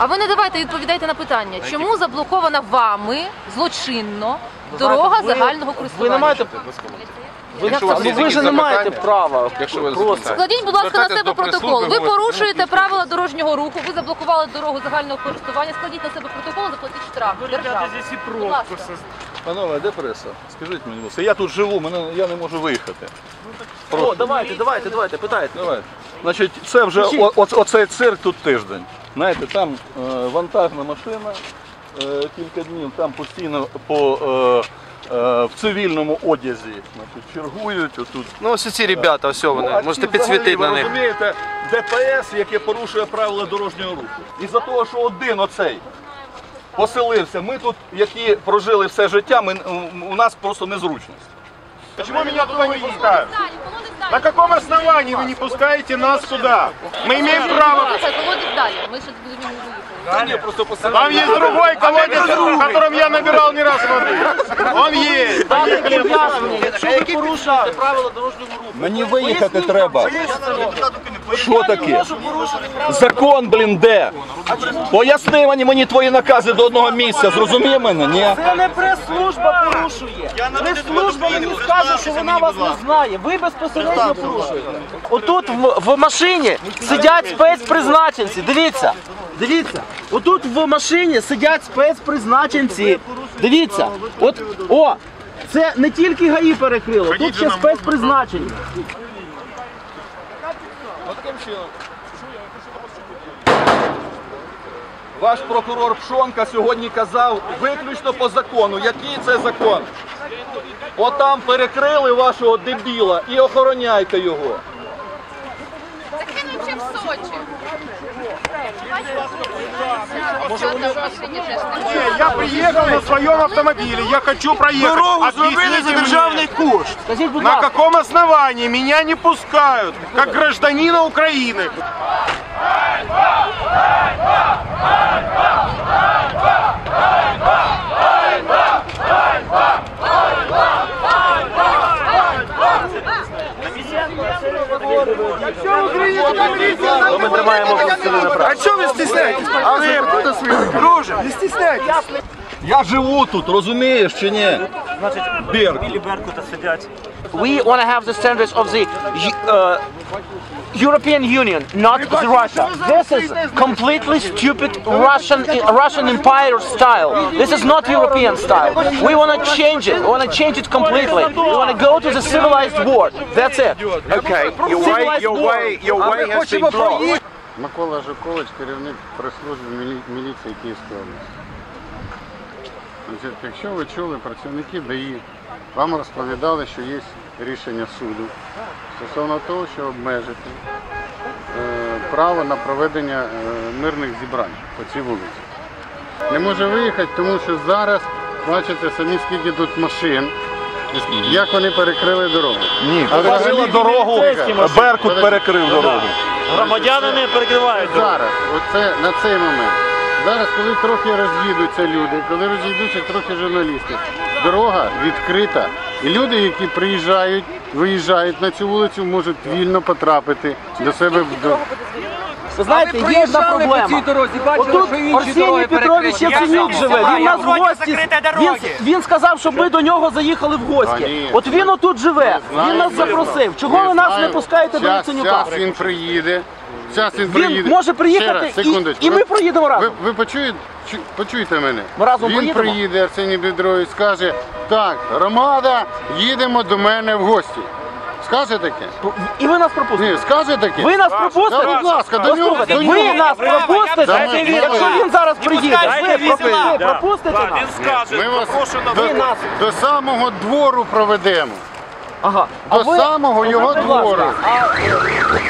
А ви не давайте відповідайте на питання, чому заблокована вами злочинно дорога загального користування? Ви не маєте Як ну, це? ви ж не маєте права. Якщо ви Просто. Складіть, будь ласка, на Звертайтесь себе до прес-служби, протокол. Ви говорите, порушуєте правила дорожнього руху, ви заблокували дорогу загального користування. Складіть на себе протокол, заплатіть штраф. Держава. Будь ласка. Панове, де преса? Скажіть мені, будь ласка, я тут живу, мене, я не можу виїхати. О, давайте, давайте, давайте, питайте. Давайте. Значить, це вже о, о- оцей цирк тут тиждень. Знаєте, там е, вантажна машина е, кілька днів, там постійно по, е, е, в цивільному одязі значить, чергують. Отут. Ну ось ці ребята, ось Ну, вони. Можете підсвітити на ви розумієте, ДПС, яке порушує правила дорожнього руху. І за того, що один оцей поселився, ми тут, які прожили все життя, ми, у нас просто незручність. Почему меня туда не пускают? На каком основании вы не пускаете нас туда? Мы имеем право. Далі. Ми ще до не просто. Там есть другой колодец, в котором я набирал не раз воды. Он есть. Якщо ви порушуєте правила дорожнього руху, Мені виїхати треба. Що таке? Закон, блін, де? Поясни мені, мені твої накази до одного місця, зрозумів мене? Ні? Це не прес-служба порушує. Прес-служба мені скаже, що вона вас не знає. Ви безпосередньо порушуєте. Отут в, в машині сидять спецпризначенці. Дивіться. Дивіться. Отут в машині сидять спецпризначенці. Дивіться. От, о, це не тільки ГАІ перекрило, тут ще спецпризначення. Ваш прокурор Пшонка сьогодні казав виключно по закону. Який це закон? Отам перекрили вашого дебіла і охороняйте його. Так він взагалі в Сочі. Я приехал на своем автомобиле, я хочу проехать. Дорогу Объясните зробили за мне, державний кошт. Скажіть, будь На ласка. каком основании меня не пускают, как гражданина Украины? Ми тримаємо посили на А чого ви стісняєтесь? А ви друже, не стісняйтесь. Я живу тут, розумієш чи ні? Берг. we want to have the standards of the uh, European Union, not the Russia. This is completely stupid Russian Russian Empire style. This is not European style. We want to change it. We want to change it completely. We want to go to the civilized world. That's it. Okay, your way, your way, your way has been blocked. Микола Жукович, керівник прес-служби мілі- міліції Київської області. Якщо ви чули, працівники ДАІ вам розповідали, що є рішення суду стосовно того, що обмежити е, право на проведення е, мирних зібрань по цій вулиці. Не може виїхати, тому що зараз бачите самі скільки тут машин, як вони перекрили дорогу. Ні, взагалі дорогу. Беркут перекрив дорогу. Громадяни не перекривають. Зараз, оце на цей момент. Зараз, коли трохи роз'їдуться люди, коли розійдуться трохи журналісти, дорога відкрита. І люди, які приїжджають, виїжджають на цю вулицю, можуть вільно потрапити до себе в до. Ви знаєте, є одна проблема. Отут Арсеній Петрович Яценюк живе, він нас в гості. Він, він сказав, щоб ми до нього заїхали в гості. От він отут живе, він нас запросив. Чого ви нас не пускаєте до Яценюка? щас він приїде. Зараз він, Він приїде. може Ще приїхати раз, і, секундочку. і ми проїдемо Ви, разом. ви почуєте, чу- почуйте мене. Ми разом Він поїдемо? приїде, Арсеній Бедрович, скаже, так, громада, їдемо до мене в гості. Скаже таке? І ви нас пропустите. Ні, скаже таке? Ви нас пропустите? Будь ласка, до нього- Послухайте, до ви нього. нас пропустите, Дайте він- якщо він зараз приїде. Ви, він пропустите, візьме. ви пропустите нас? Ми вас до, нас. до самого двору проведемо. Ага. А До ви- самого його двору. Номер